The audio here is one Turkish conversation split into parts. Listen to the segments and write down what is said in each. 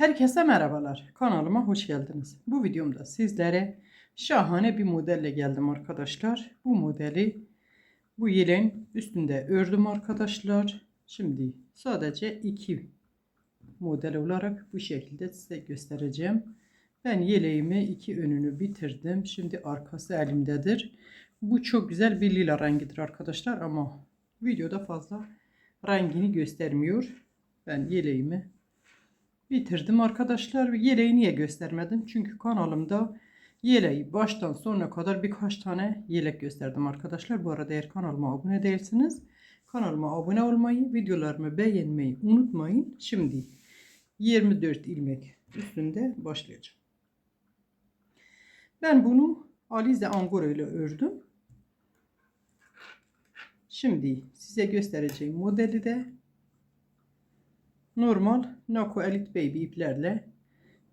Herkese merhabalar. Kanalıma hoş geldiniz. Bu videomda sizlere şahane bir modelle geldim arkadaşlar. Bu modeli bu yeleğin üstünde ördüm arkadaşlar. Şimdi sadece iki model olarak bu şekilde size göstereceğim. Ben yeleğimi iki önünü bitirdim. Şimdi arkası elimdedir. Bu çok güzel bir lila rengidir arkadaşlar ama videoda fazla rengini göstermiyor. Ben yeleğimi bitirdim arkadaşlar. Yeleği niye göstermedim? Çünkü kanalımda yeleği baştan sonuna kadar birkaç tane yelek gösterdim arkadaşlar. Bu arada eğer kanalıma abone değilseniz kanalıma abone olmayı, videolarımı beğenmeyi unutmayın. Şimdi 24 ilmek üstünde başlayacağım. Ben bunu Alize Angora ile ördüm. Şimdi size göstereceğim modeli de normal Nako Elite Baby iplerle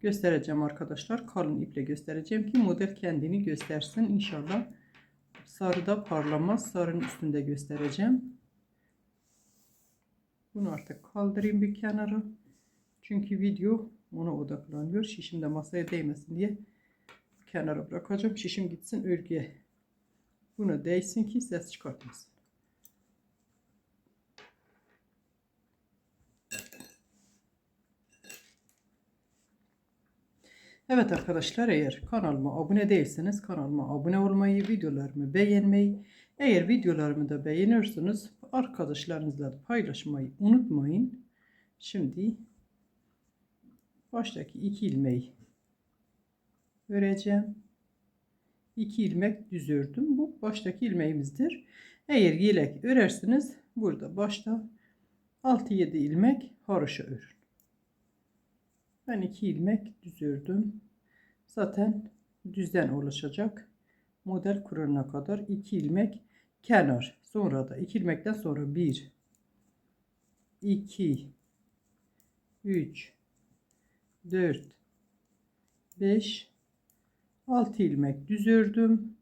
göstereceğim arkadaşlar. Kalın iple göstereceğim ki model kendini göstersin inşallah. Sarıda parlamaz. Sarının üstünde göstereceğim. Bunu artık kaldırayım bir kenara. Çünkü video ona odaklanıyor. Şişim de masaya değmesin diye kenara bırakacağım. Şişim gitsin örgüye. Buna değsin ki ses çıkartmasın. Evet arkadaşlar eğer kanalıma abone değilseniz kanalıma abone olmayı, videolarımı beğenmeyi, eğer videolarımı da beğeniyorsanız arkadaşlarınızla da paylaşmayı unutmayın. Şimdi baştaki iki ilmeği öreceğim. 2 ilmek düz ördüm. Bu baştaki ilmeğimizdir. Eğer yelek örersiniz burada başta 6-7 ilmek haroşa örün. Ben 2 ilmek düz ördüm. Zaten düzden oluşacak. Model kurana kadar 2 ilmek kenar. Sonra da 2 ilmekten sonra 1 2 3 4 5 6 ilmek düz ördüm.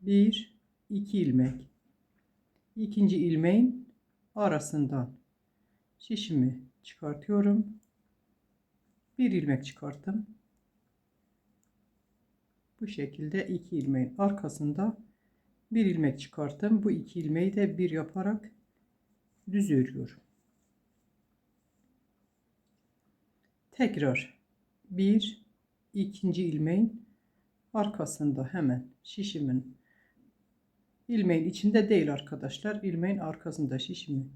1 2 ilmek. İkinci ilmeğin arasından şişimi çıkartıyorum. Bir ilmek çıkarttım. Bu şekilde iki ilmeğin arkasında bir ilmek çıkarttım. Bu iki ilmeği de bir yaparak düz örüyorum. Tekrar bir ikinci ilmeğin arkasında hemen şişimin ilmeğin içinde değil arkadaşlar. ilmeğin arkasında şişimi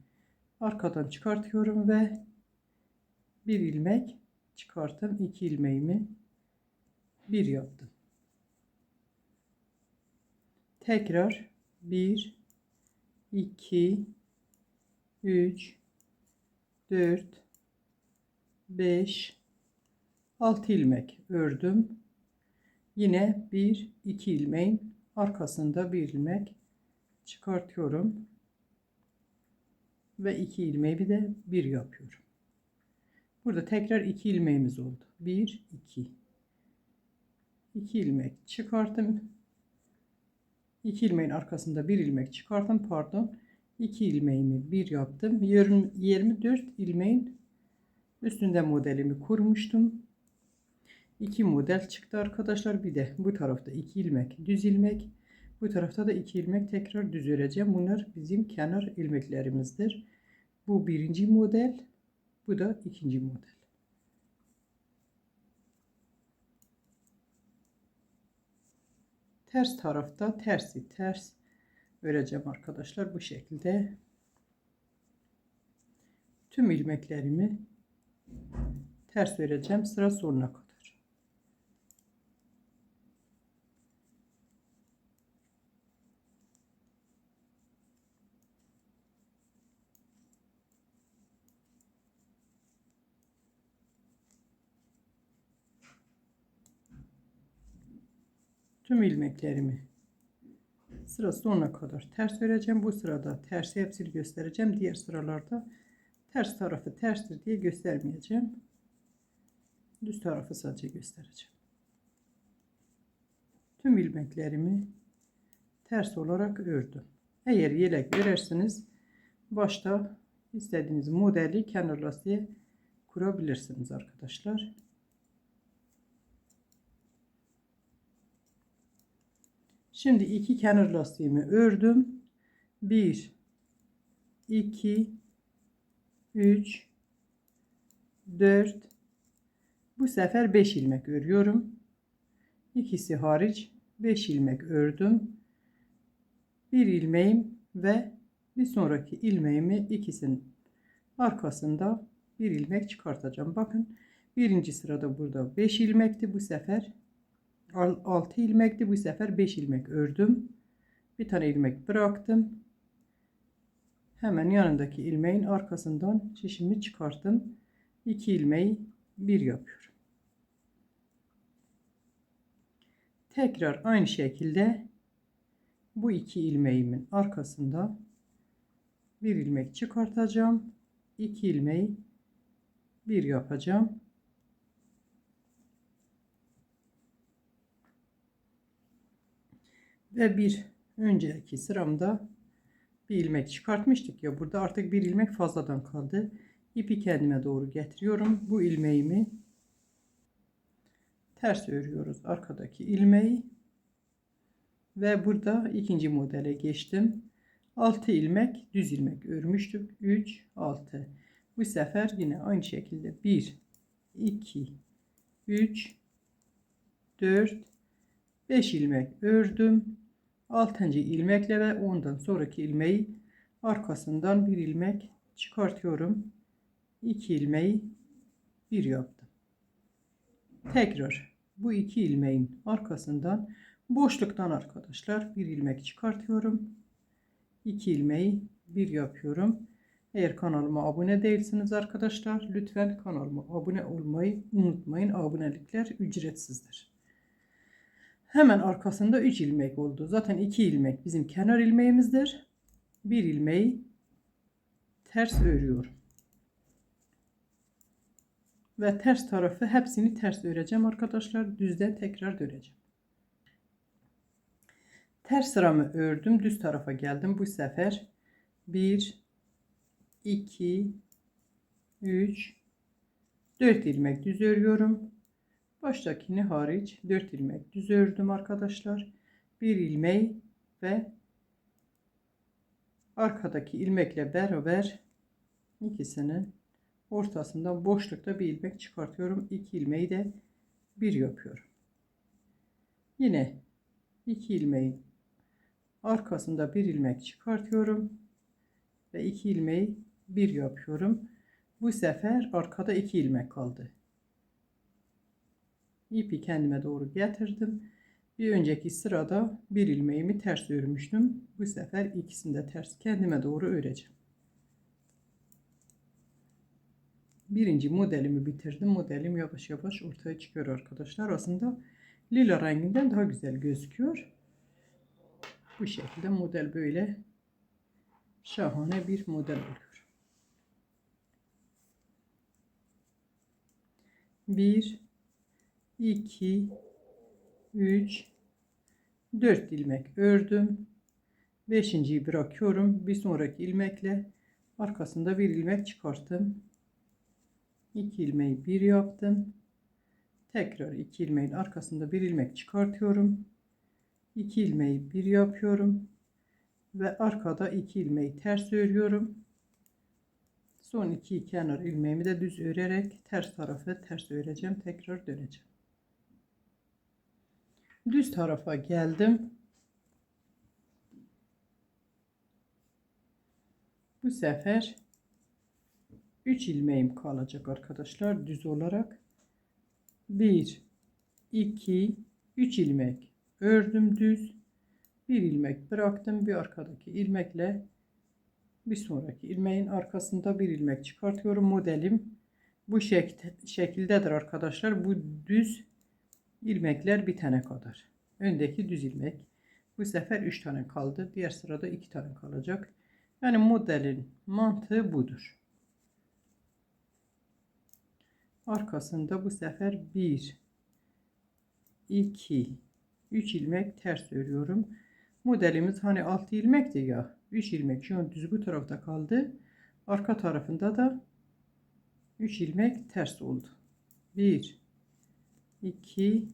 arkadan çıkartıyorum ve bir ilmek çıkarttım. iki ilmeğimi bir yaptım. Tekrar 1 2 3 4 5 6 ilmek ördüm. Yine 1 2 ilmeğin arkasında bir ilmek çıkartıyorum. Ve 2 ilmeği bir de bir yapıyorum. Burada tekrar 2 ilmeğimiz oldu. 1 2 2 ilmek çıkarttım. 2 ilmeğin arkasında bir ilmek çıkarttım. Pardon. 2 ilmeğimi bir yaptım. 24 ilmeğin üstünde modelimi kurmuştum. 2 model çıktı arkadaşlar. Bir de bu tarafta 2 ilmek düz ilmek. Bu tarafta da 2 ilmek tekrar düz öreceğim. Bunlar bizim kenar ilmeklerimizdir. Bu birinci model. Bu da ikinci model. Ters tarafta tersi ters öreceğim arkadaşlar. Bu şekilde tüm ilmeklerimi ters öreceğim sıra sonuna kadar. Tüm ilmeklerimi sıra sonuna kadar ters öreceğim. Bu sırada tersi hepsini göstereceğim. Diğer sıralarda ters tarafı terstir diye göstermeyeceğim. Düz tarafı sadece göstereceğim. Tüm ilmeklerimi ters olarak ördüm. Eğer yelek örerseniz başta istediğiniz modeli kenar lastiğe kurabilirsiniz arkadaşlar. Şimdi iki kenar lastiğimi ördüm. 1 2 3 4 bu sefer 5 ilmek örüyorum. İkisi hariç 5 ilmek ördüm. Bir ilmeğim ve bir sonraki ilmeğimi ikisinin arkasında bir ilmek çıkartacağım. Bakın birinci sırada burada 5 ilmekti bu sefer 6 ilmekti bu sefer 5 ilmek ördüm. Bir tane ilmek bıraktım. Hemen yanındaki ilmeğin arkasından şişimi çıkarttım. 2 ilmeği bir yapıyorum. Tekrar aynı şekilde bu iki ilmeğimin arkasında bir ilmek çıkartacağım. 2 ilmeği bir yapacağım. Ve bir önceki sıramda bir ilmek çıkartmıştık ya burada artık bir ilmek fazladan kaldı. İpi kendime doğru getiriyorum. Bu ilmeğimi ters örüyoruz arkadaki ilmeği ve burada ikinci modele geçtim. 6 ilmek düz ilmek örmüştük. 3 6 bu sefer yine aynı şekilde 1 2 3 4 5 ilmek ördüm 6. ilmekle ve ondan sonraki ilmeği arkasından bir ilmek çıkartıyorum 2 ilmeği bir yaptım tekrar bu iki ilmeğin arkasından boşluktan arkadaşlar bir ilmek çıkartıyorum 2 ilmeği bir yapıyorum eğer kanalıma abone değilsiniz arkadaşlar lütfen kanalıma abone olmayı unutmayın. Abonelikler ücretsizdir. Hemen arkasında 3 ilmek oldu. Zaten 2 ilmek bizim kenar ilmeğimizdir. Bir ilmeği ters örüyorum. Ve ters tarafı hepsini ters öreceğim arkadaşlar. Düzden tekrar döneceğim. Ters sıramı ördüm. Düz tarafa geldim. Bu sefer 1 2 3 4 ilmek düz örüyorum. Baştakini hariç 4 ilmek düz ördüm arkadaşlar. Bir ilmeği ve arkadaki ilmekle beraber ikisinin ortasından boşlukta bir ilmek çıkartıyorum. 2 ilmeği de bir yapıyorum. Yine 2 ilmeğin arkasında bir ilmek çıkartıyorum ve 2 ilmeği bir yapıyorum. Bu sefer arkada iki ilmek kaldı. İpi kendime doğru getirdim. Bir önceki sırada bir ilmeğimi ters örmüştüm. Bu sefer ikisini de ters kendime doğru öreceğim. Birinci modelimi bitirdim. Modelim yavaş yavaş ortaya çıkıyor arkadaşlar. Aslında lila renginden daha güzel gözüküyor. Bu şekilde model böyle şahane bir model oluyor. 1 2 3 4 ilmek ördüm. 5.yi bırakıyorum. Bir sonraki ilmekle arkasında bir ilmek çıkarttım. 2 ilmeği bir yaptım. Tekrar 2 ilmeğin arkasında bir ilmek çıkartıyorum. 2 ilmeği bir yapıyorum ve arkada 2 ilmeği ters örüyorum. Son iki kenar ilmeğimi de düz örerek ters tarafı ters öreceğim. Tekrar döneceğim. Düz tarafa geldim. Bu sefer 3 ilmeğim kalacak arkadaşlar düz olarak. 1 2 3 ilmek ördüm düz. Bir ilmek bıraktım. Bir arkadaki ilmekle bir sonraki ilmeğin arkasında bir ilmek çıkartıyorum. Modelim bu şek şekildedir arkadaşlar. Bu düz ilmekler bitene kadar. Öndeki düz ilmek. Bu sefer 3 tane kaldı. Diğer sırada 2 tane kalacak. Yani modelin mantığı budur. Arkasında bu sefer 1 2 3 ilmek ters örüyorum. Modelimiz hani 6 ilmekti ya. 3 ilmek şu an düz bu tarafta kaldı. Arka tarafında da 3 ilmek ters oldu. 1 2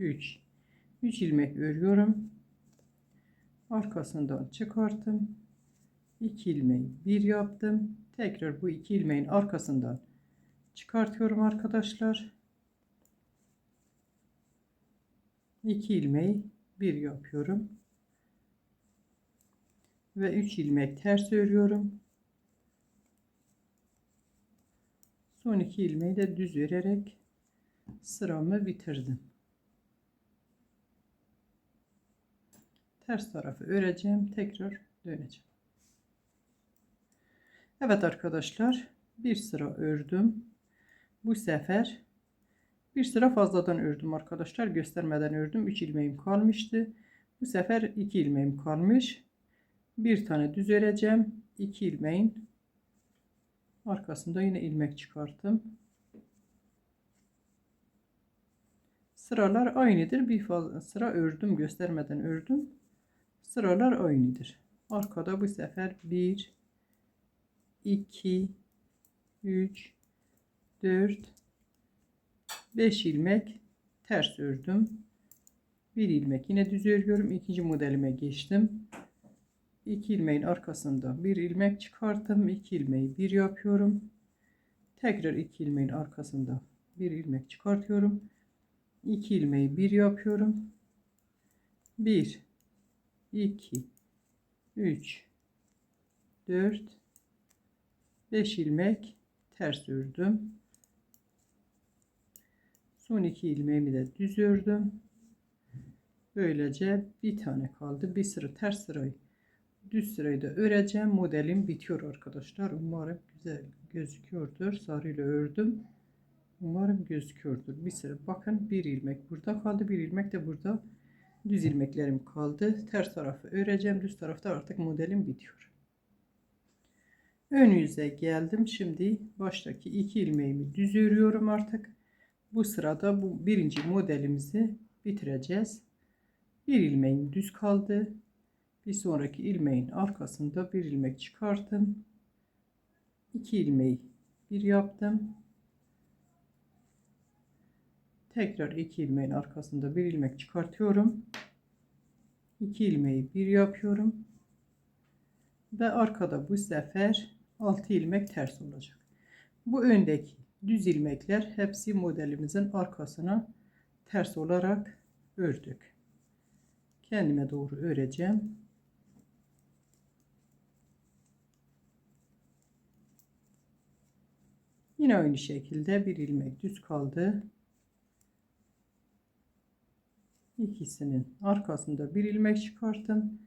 3 3 ilmek örüyorum. Arkasından çıkarttım. 2 ilmeği bir yaptım. Tekrar bu iki ilmeğin arkasından çıkartıyorum arkadaşlar. 2 ilmeği bir yapıyorum. Ve 3 ilmek ters örüyorum. Son iki ilmeği de düz örerek sıramı bitirdim. Ters tarafı öreceğim. Tekrar döneceğim. Evet arkadaşlar bir sıra ördüm. Bu sefer bir sıra fazladan ördüm arkadaşlar. Göstermeden ördüm. 3 ilmeğim kalmıştı. Bu sefer 2 ilmeğim kalmış. Bir tane düz öreceğim. 2 ilmeğin arkasında yine ilmek çıkarttım. Sıralar aynıdır. Bir sıra ördüm. Göstermeden ördüm. Sıralar aynıdır. Arkada bu sefer 1 2 3 4 5 ilmek ters ördüm. Bir ilmek yine düz örüyorum. İkinci modelime geçtim. 2 ilmeğin arkasında bir ilmek çıkarttım. 2 ilmeği bir yapıyorum. Tekrar 2 ilmeğin arkasında bir ilmek çıkartıyorum. 2 ilmeği bir yapıyorum. 1 2 3 4 5 ilmek ters ördüm. Son iki ilmeğimi de düz ördüm. Böylece bir tane kaldı. Bir sıra ters sırayı düz sırayı da öreceğim. Modelim bitiyor arkadaşlar. Umarım güzel gözüküyordur. Sarı ile ördüm. Umarım gözüküyordur. Bir sıra bakın bir ilmek burada kaldı. Bir ilmek de burada. Düz ilmeklerim kaldı. Ters tarafı öreceğim. Düz tarafta artık modelim bitiyor. Ön yüze geldim. Şimdi baştaki iki ilmeğimi düz örüyorum artık. Bu sırada bu birinci modelimizi bitireceğiz. Bir ilmeğim düz kaldı. Bir sonraki ilmeğin arkasında bir ilmek çıkarttım. İki ilmeği bir yaptım. Tekrar iki ilmeğin arkasında bir ilmek çıkartıyorum. İki ilmeği bir yapıyorum. Ve arkada bu sefer 6 ilmek ters olacak. Bu öndeki düz ilmekler hepsi modelimizin arkasına ters olarak ördük. Kendime doğru öreceğim. Yine aynı şekilde bir ilmek düz kaldı. İkisinin arkasında bir ilmek çıkarttım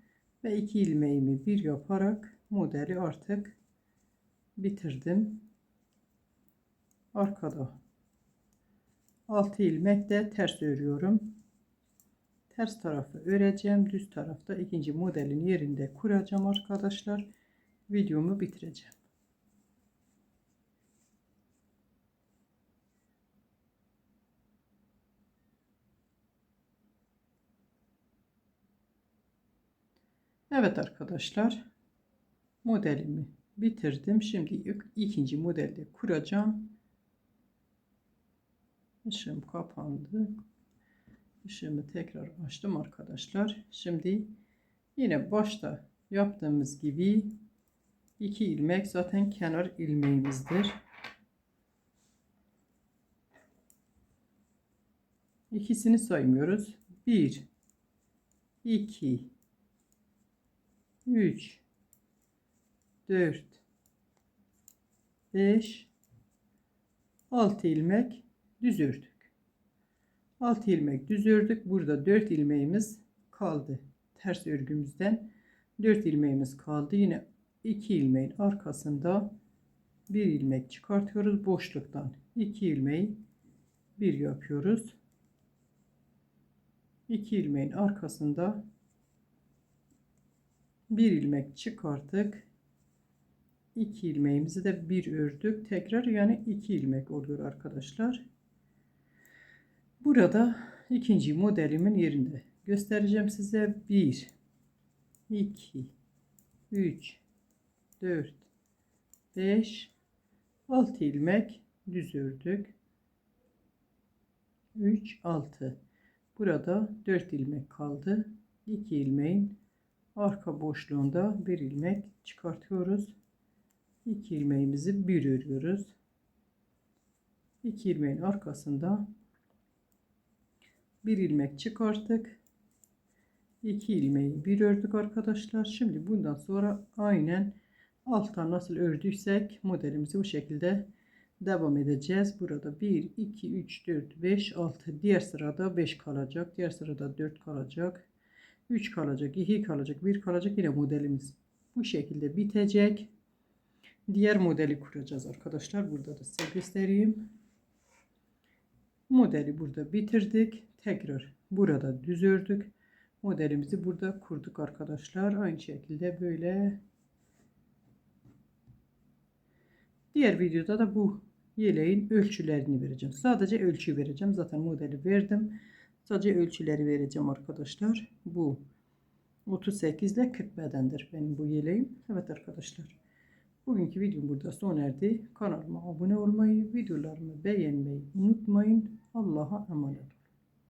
ve iki ilmeğimi bir yaparak modeli artık bitirdim. Arkada 6 ilmek de ters örüyorum. Ters tarafı öreceğim. Düz tarafta ikinci modelin yerinde kuracağım arkadaşlar. Videomu bitireceğim. Evet arkadaşlar modelimi bitirdim. Şimdi ikinci modelde kuracağım. Işığım kapandı. Işığımı tekrar açtım arkadaşlar. Şimdi yine başta yaptığımız gibi iki ilmek zaten kenar ilmeğimizdir. İkisini saymıyoruz. 1 2 3 4 5 6 ilmek düz ördük. 6 ilmek düz ördük. Burada 4 ilmeğimiz kaldı. Ters örgümüzden 4 ilmeğimiz kaldı. Yine 2 ilmeğin arkasında bir ilmek çıkartıyoruz boşluktan. 2 ilmeği bir yapıyoruz. 2 ilmeğin arkasında bir ilmek çıkarttık. 2 ilmeğimizi de bir ördük. Tekrar yani 2 ilmek oluyor arkadaşlar. Burada ikinci modelimin yerinde göstereceğim size. 1 2 3 4 5 6 ilmek düz ördük. 3 6 burada 4 ilmek kaldı 2 ilmeğin arka boşluğunda bir ilmek çıkartıyoruz 2 ilmeğimizi bir örüyoruz 2 ilmeğin arkasında bir ilmek çıkarttık 2 ilmeği bir ördük arkadaşlar şimdi bundan sonra aynen alttan nasıl ördüysek modelimizi bu şekilde devam edeceğiz. Burada 1, 2, 3, 4, 5, 6. Diğer sırada 5 kalacak. Diğer sırada 4 kalacak. 3 kalacak. 2 kalacak. 1 kalacak. Yine modelimiz bu şekilde bitecek. Diğer modeli kuracağız arkadaşlar. Burada da size göstereyim. Modeli burada bitirdik. Tekrar burada düz ördük. Modelimizi burada kurduk arkadaşlar. Aynı şekilde böyle Diğer videoda da bu yeleğin ölçülerini vereceğim. Sadece ölçü vereceğim. Zaten modeli verdim. Sadece ölçüleri vereceğim arkadaşlar. Bu 38 ile 40 bedendir benim bu yeleğim. Evet arkadaşlar. Bugünkü videom burada sona erdi. Kanalıma abone olmayı, videolarımı beğenmeyi unutmayın. Allah'a emanet.